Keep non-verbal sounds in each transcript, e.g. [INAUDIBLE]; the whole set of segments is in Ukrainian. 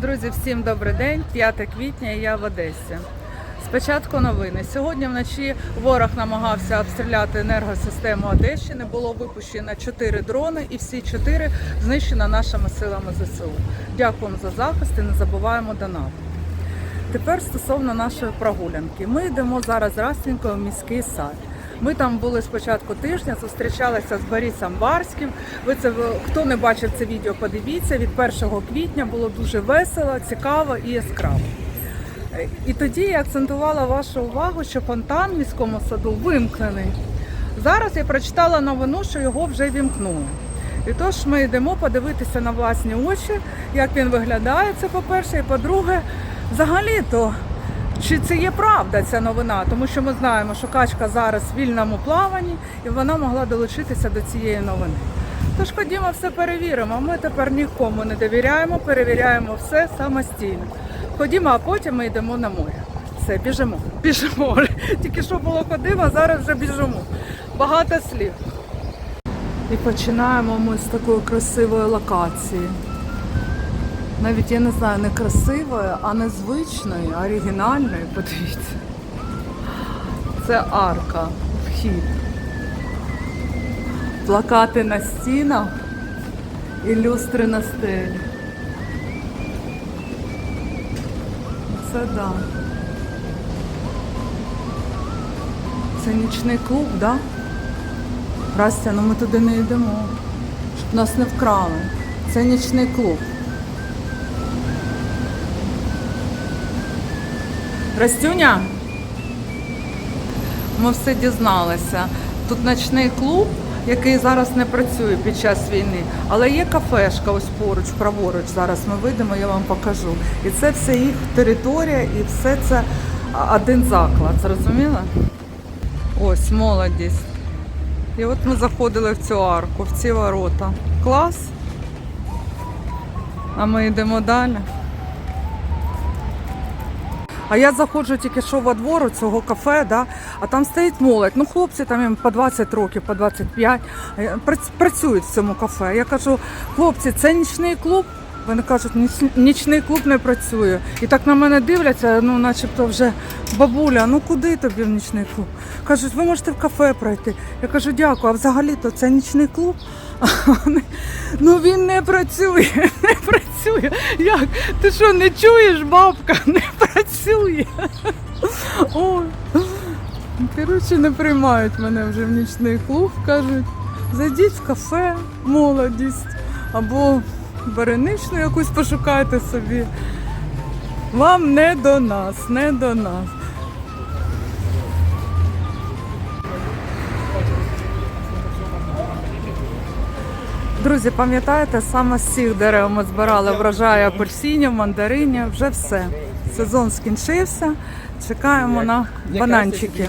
Друзі, всім добрий день. 5 квітня і я в Одесі. Спочатку новини. Сьогодні вночі ворог намагався обстріляти енергосистему Одещини. Було випущено 4 дрони, і всі 4 знищено нашими силами ЗСУ. Дякуємо за захист і не забуваємо донат. Тепер стосовно нашої прогулянки. Ми йдемо зараз з в міський сад. Ми там були спочатку тижня, зустрічалися з Борисом Барським. Ви це хто не бачив це відео, подивіться. Від 1 квітня було дуже весело, цікаво і яскраво. І тоді я акцентувала вашу увагу, що фонтан в міському саду вимкнений. Зараз я прочитала новину, що його вже вімкнули. І тож ми йдемо подивитися на власні очі, як він виглядає. Це по-перше, і по-друге, взагалі-то. Чи це є правда ця новина? Тому що ми знаємо, що качка зараз в вільному плаванні і вона могла долучитися до цієї новини. Тож ходімо, все перевіримо. Ми тепер нікому не довіряємо, перевіряємо все самостійно. Ходімо, а потім ми йдемо на море. Все, біжимо. [LAUGHS] Біжимо. Тільки що було ходимо, а зараз вже біжимо. Багато слів. І починаємо ми з такої красивої локації. Навіть я не знаю, не красивої, а незвичної, а оригінальної. Подивіться. Це арка, вхід. Плакати на стінах і люстри на стелі. Це да. Це нічний клуб, да? Растя, ну ми туди не йдемо, щоб нас не вкрали. Це нічний клуб. Растюня? Ми все дізналися. Тут ночний клуб, який зараз не працює під час війни, але є кафешка ось поруч, праворуч. Зараз ми вийдемо, я вам покажу. І це все їх територія, і все це один заклад. Зрозуміла? Ось молодість. І от ми заходили в цю арку, в ці ворота. Клас. А ми йдемо далі. А я заходжу тільки що во двору цього кафе, да, а там стоїть молодь. Ну, хлопці там їм по 20 років, по 25, е, працюють в цьому кафе. Я кажу, хлопці, це нічний клуб. Вони кажуть, «Ніч- нічний клуб не працює. І так на мене дивляться, ну начебто вже бабуля, ну куди тобі в нічний клуб? Кажуть, ви можете в кафе пройти. Я кажу, дякую, а взагалі-то це нічний клуб. [LAUGHS] А вони, ну він не працює, [LAUGHS] не працює. Як? Ти що, не чуєш, бабка? [LAUGHS] Не працює. Ой. Коротше, не приймають мене вже в нічний клуб, кажуть, зайдіть в кафе, молодість, або бариничну якусь пошукайте собі. Вам не до нас, не до нас. Друзі, пам'ятаєте, саме з цих дерев ми збирали врожай апельсинів, мандаринів, вже все. Сезон скінчився. Чекаємо на бананчики.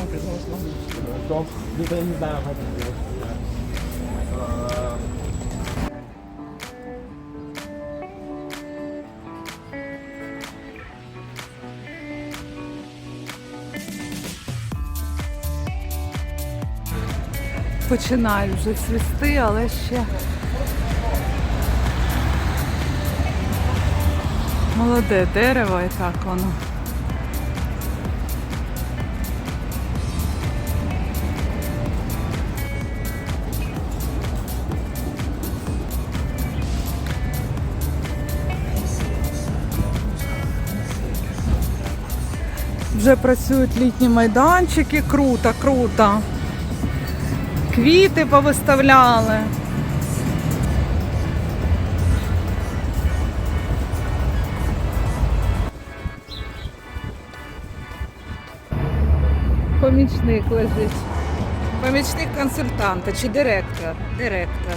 Починають вже цвісти, але ще молоде дерево і так воно. Вже працюють літні майданчики, круто, круто. Квіти повиставляли. Помічник лежить. Помічник консультанта чи директор? Директор.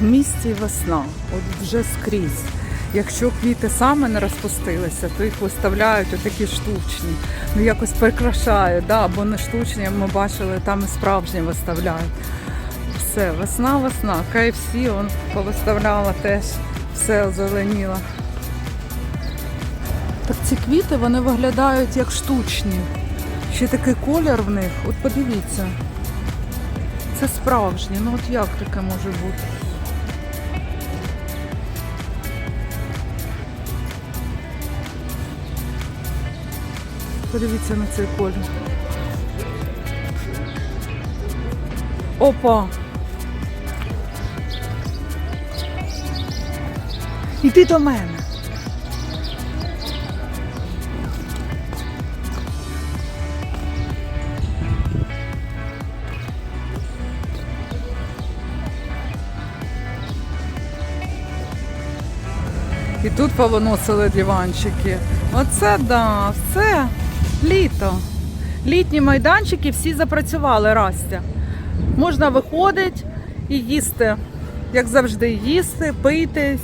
В місті весна, от вже скрізь. Якщо квіти саме не розпустилися, то їх виставляють отакі штучні. Ну якось прикрашають, да, або не штучні, як ми бачили, там і справжні виставляють. Все, весна, весна. KFC он повиставляла теж, все озеленіло. Так ці квіти вони виглядають як штучні. Ще такий колір в них. От подивіться. Це справжні. Ну от як таке може бути? Подивіться на цей колір. Опа. Іди до мене. І тут повиносили диванчики. Оце да, все літо. Літні майданчики всі запрацювали Растя. Можна виходити і їсти, як завжди, їсти, пити,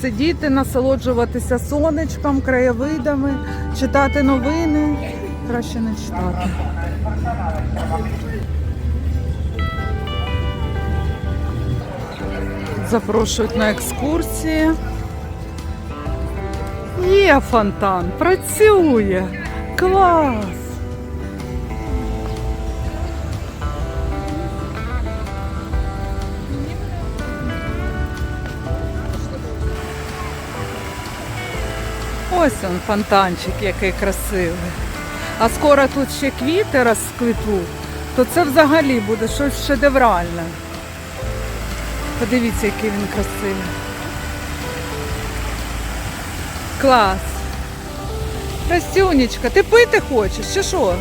сидіти, насолоджуватися сонечком, краєвидами, читати новини. Краще не читати. Запрошують на екскурсії. Є фонтан, працює. Клас. Ось он фонтанчик, який красивий. А скоро тут ще квіти розквітуть, то це взагалі буде щось шедевральне. Подивіться, який він красивий. Клас. Растюнечка, ти пити хочеш, чи що?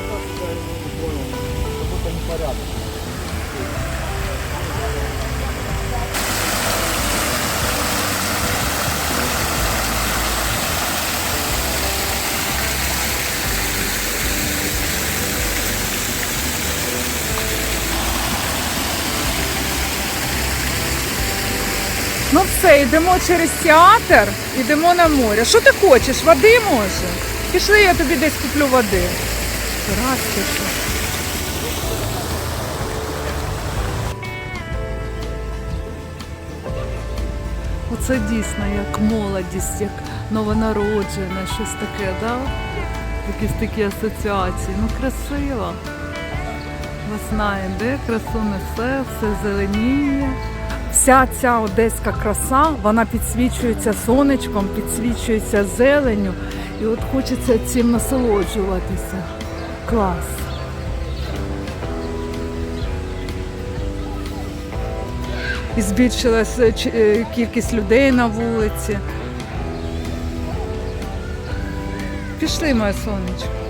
Ну все, йдемо через театр, йдемо на море. Що ти хочеш? Води може? Пішли, я тобі десь куплю води. Раз пішли. Оце дійсно як молодість, як новонароджене, щось таке, да? Якісь такі асоціації. Ну красиво. Весна йде, красу несе, все зеленіє. Вся ця одеська краса, вона підсвічується сонечком, підсвічується зеленню. І от хочеться цим насолоджуватися. Клас. І збільшилася е, кількість людей на вулиці. Пішли, моє сонечко.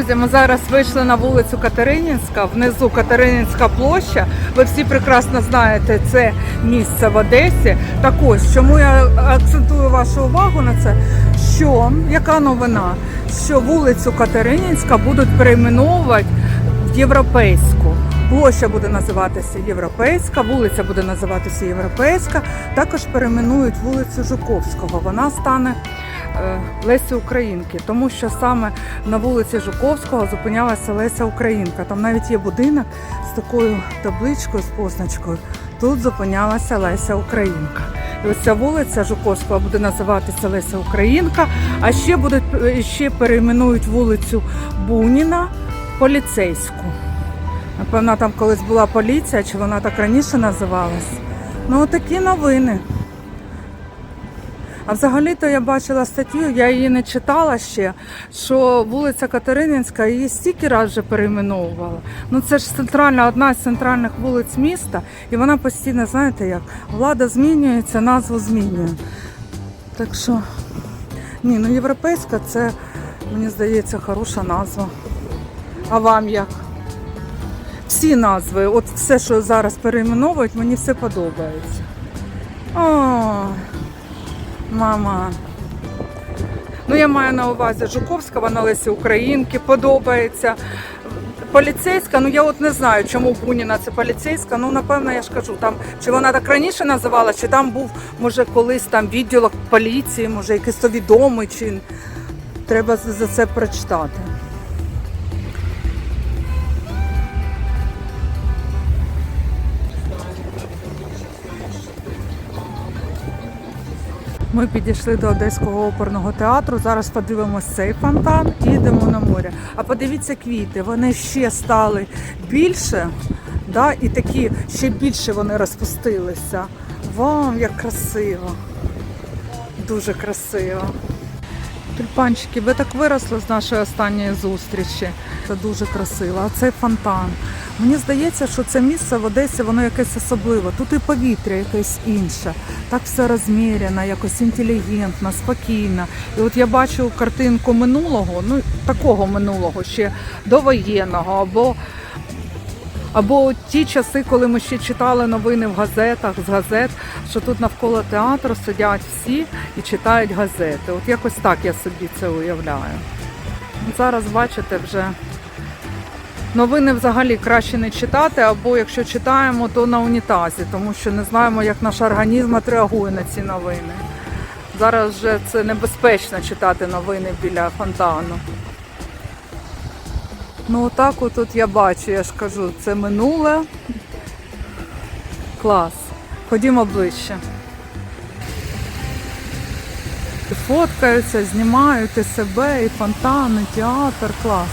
Друзі, ми зараз вийшли на вулицю Катеринінська, внизу Катеринінська площа. Ви всі прекрасно знаєте це місце в Одесі. Так ось, чому я акцентую вашу увагу на це, що яка новина? Що вулицю Катеринінська будуть перейменовувати в європейську. Площа буде називатися Європейська, вулиця буде називатися Європейська. Також перейменують вулицю Жуковського. Вона стане Лесі Українки, тому що саме на вулиці Жуковського зупинялася Леся Українка. Там навіть є будинок з такою табличкою, з позначкою. Тут зупинялася Леся Українка. І ось ця вулиця Жуковського буде називатися Леся Українка, а ще будуть ще перейменують вулицю Буніна поліцейську. Напевно, там колись була поліція, чи вона так раніше називалась. Ну, такі новини. А взагалі-то я бачила статтю, я її не читала ще, що вулиця Катерининська її стільки раз вже перейменовувала. Ну це ж центральна, одна з центральних вулиць міста, і вона постійно, знаєте як, влада змінюється, назву змінює. Так що, ні, ну європейська це, мені здається, хороша назва. А вам як? Всі назви, от все, що зараз перейменовують, мені все подобається. О, мама. Ну, я маю на увазі Жуковська, вона Лесі Українки подобається. поліцейська, ну я от не знаю, чому Буніна це поліцейська. Ну напевно, я ж кажу, там чи вона так раніше називала, чи там був, може, колись там відділок поліції, може, якийсь то відомий, чин. треба за це прочитати. Ми підійшли до Одеського оперного театру. Зараз подивимося цей фонтан і йдемо на море. А подивіться квіти, вони ще стали більше, да, і такі ще більше вони розпустилися. Вау, як красиво! Дуже красиво. Тюльпанчики, ви так виросли з нашої останньої зустрічі. Це дуже красиво. А цей фонтан. Мені здається, що це місце в Одесі, воно якесь особливе. Тут і повітря якесь інше. Так все розміряно, якось інтелігентно, спокійно. І от я бачу картинку минулого, ну такого минулого, ще довоєнного, або або ті часи, коли ми ще читали новини в газетах з газет, що тут навколо театру сидять всі і читають газети. От якось так я собі це уявляю. Зараз бачите вже. Новини взагалі краще не читати, або якщо читаємо, то на унітазі, тому що не знаємо, як наш організм реагує на ці новини. Зараз вже це небезпечно читати новини біля фонтану. Ну отак отут я бачу, я ж кажу, це минуле. Клас. Ходімо ближче. Фоткаються, знімають і себе, і фонтан, і театр, клас.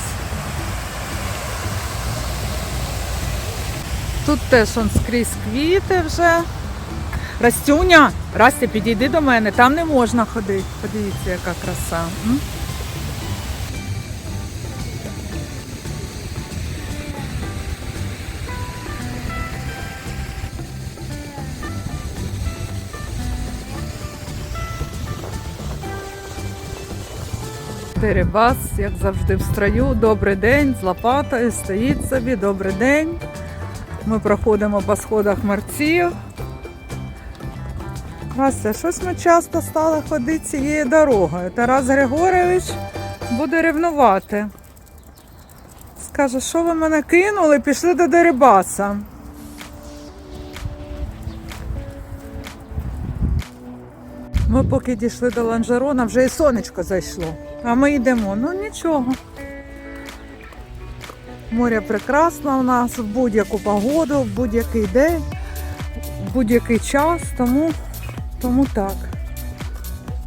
Тут теж он скрізь квіти вже. Растюня, Растя, підійди до мене, там не можна ходити. Подивіться, яка краса. М? Дерибас, як завжди, в строю. Добрий день, з лопатою, стоїть собі, добрий день. Ми проходимо по сходах мерців. Вася, щось ми часто стали ходити цією дорогою. Тарас Григорович буде ревнувати. Скаже, що ви мене кинули, пішли до Дерибаса. Ми поки дійшли до Ланжерона, вже і сонечко зайшло. А ми йдемо. Ну нічого. Море прекрасне у нас в будь-яку погоду, в будь-який день, в будь-який час, тому, тому так.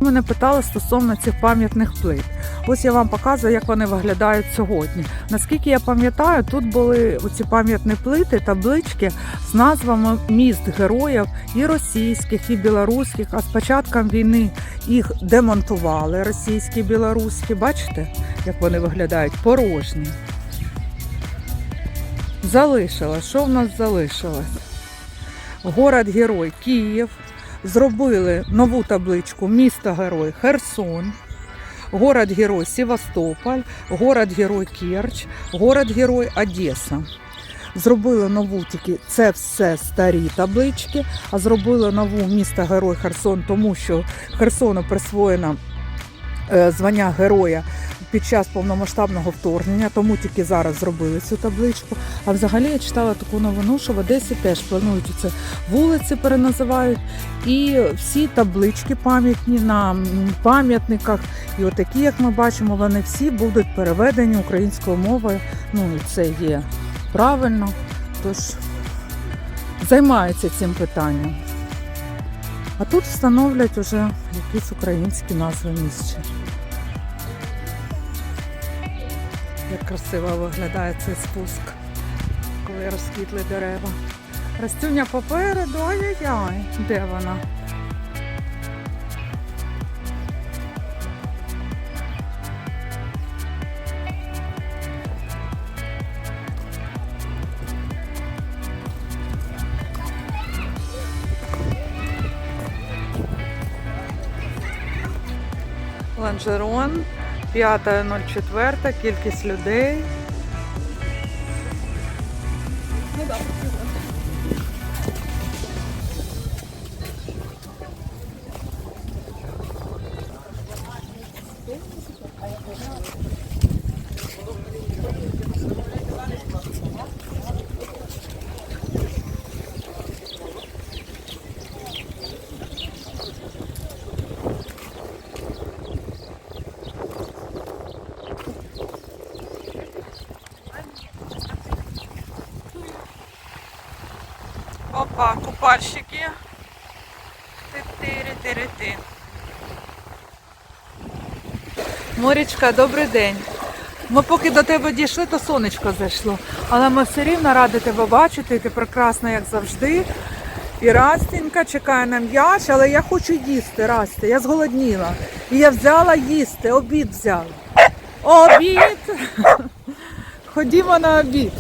Мене питали стосовно цих пам'ятних плит. Ось я вам показую, як вони виглядають сьогодні. Наскільки я пам'ятаю, тут були оці пам'ятні плити, таблички з назвами міст героїв і російських, і білоруських. А з початком війни їх демонтували російські, і білоруські. Бачите, як вони виглядають? Порожні. Залишилось. Що в нас залишилось? Город-герой Київ. Зробили нову табличку Місто-герой Херсон. Город-герой Севастополь, город-герой Керч, город-герой Одеса. Зробили нову тільки це все старі таблички, а зробили нову місто-герой Херсон, тому що Херсону присвоєно е, звання героя під час повномасштабного вторгнення, тому тільки зараз зробили цю табличку. А взагалі я читала таку новину, що в Одесі теж планують це вулиці переназивають, і всі таблички пам'ятні на пам'ятниках, і отакі, як ми бачимо, вони всі будуть переведені українською мовою. Ну і це є правильно. Тож займаються цим питанням. А тут встановлять уже якісь українські назви місця. Як красиво виглядає цей спуск, коли розквітли дерева. Растюня попереду, ай-яй-яй. Де вона? Ланжерон, 5.04, кількість людей. Купальщики. Ти-тири-тири-ти. Морічка, добрий день. Ми поки до тебе дійшли, то сонечко зайшло. Але ми все рівно раді тебе бачити, ти прекрасна, як завжди. І Растінька чекає на м'яч, але я хочу їсти, Растя, я зголодніла. І я взяла їсти, обід взяла. Обід! [LAUGHS] Ходімо на обід.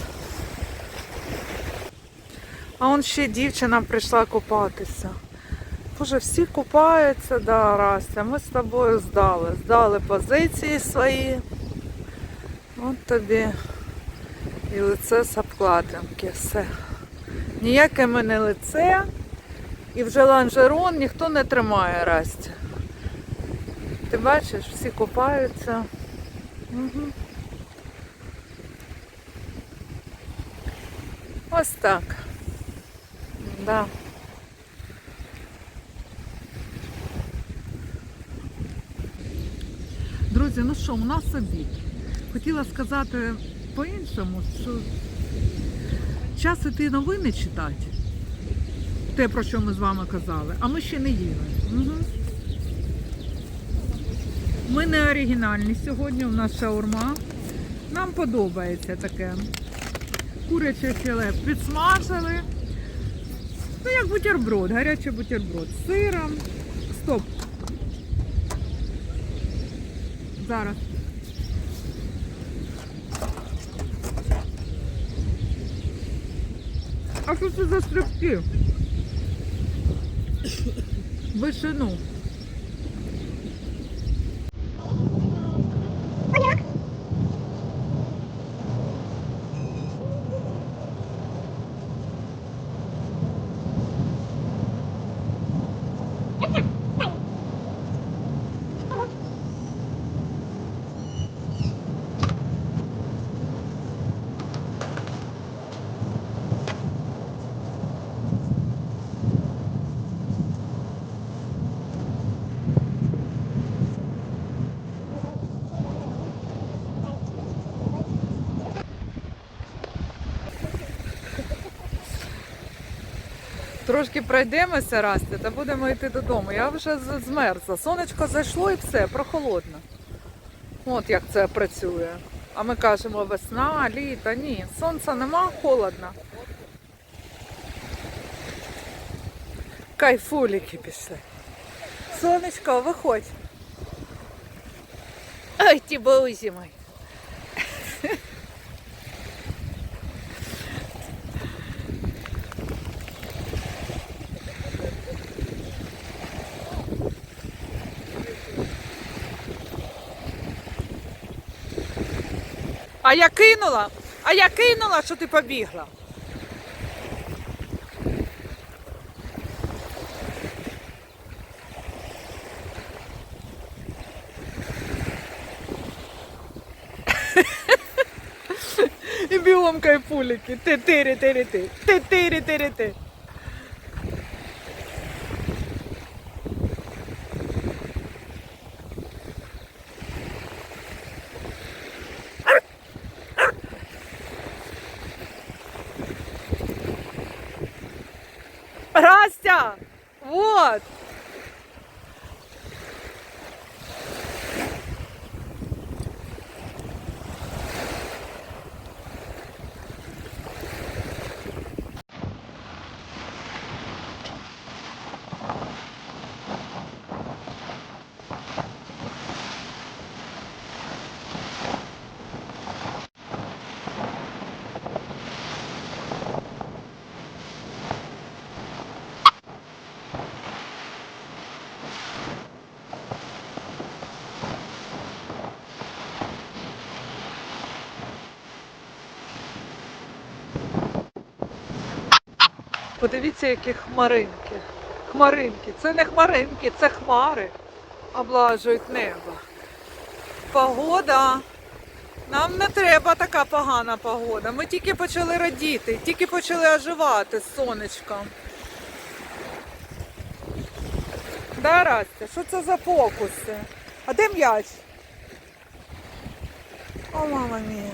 А он ще дівчина прийшла купатися. Боже, всі купаються, да, Растя. Ми з тобою здали. Здали позиції свої. От тобі і лице з обкладинки. Все. Ніяке ми не лице. І вже ланжерон ніхто не тримає Растя. Ти бачиш, всі купаються. Угу. Ось так. Да. Друзі, ну що, у нас обід. Хотіла сказати по-іншому, що час іти новини читати. Те, про що ми з вами казали, а ми ще не їли. Угу. Ми не оригінальні сьогодні, у нас шаурма. Нам подобається таке. Куряче філе підсмажили. Ну, як бутерброд, гарячий бутерброд з сиром. Стоп. Зараз. А що це за стрибки? Вишину. Трошки пройдемося Расті, та будемо йти додому. Я вже змерзла. Сонечко зайшло і все, прохолодно. От як це працює. А ми кажемо весна, літо. Ні, сонця нема, холодно. Кайфуліки пішли. Сонечко, виходь. Ай, ті баузі мої. А я кинула, а я кинула, що ти побігла. І бігом кайфулики. Ти тири Растя! Вот! Подивіться, які хмаринки. Хмаринки. Це не хмаринки, це хмари. Облажують небо. Погода. Нам не треба така погана погода. Ми тільки почали радіти, тільки почали оживати з сонечком. Да, Растя, що це за фокуси? А де м'яч? О, мама мія.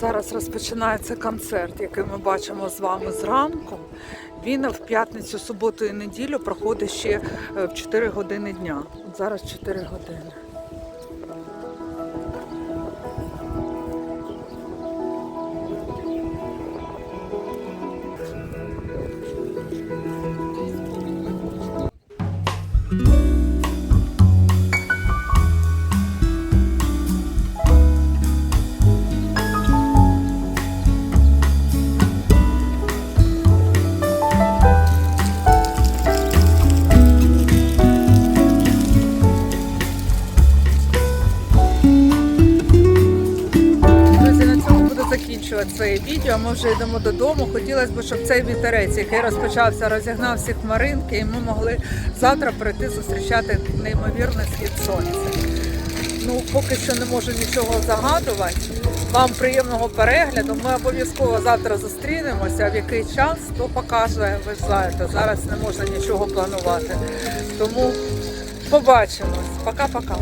Зараз розпочинається концерт, який ми бачимо з вами зранку. Він в п'ятницю, суботу і неділю проходить ще е, в 4 години дня. От зараз 4 години. Своє відео. Ми вже йдемо додому. Хотілося б, щоб цей вітерець, який розпочався, розігнав всі хмаринки, і ми могли завтра прийти зустрічати неймовірний схід сонця. Ну, поки що не можу нічого загадувати. Вам приємного перегляду. Ми обов'язково завтра зустрінемося. В який час то покаже, ви знаєте, зараз не можна нічого планувати. Тому побачимось. Пока-пока.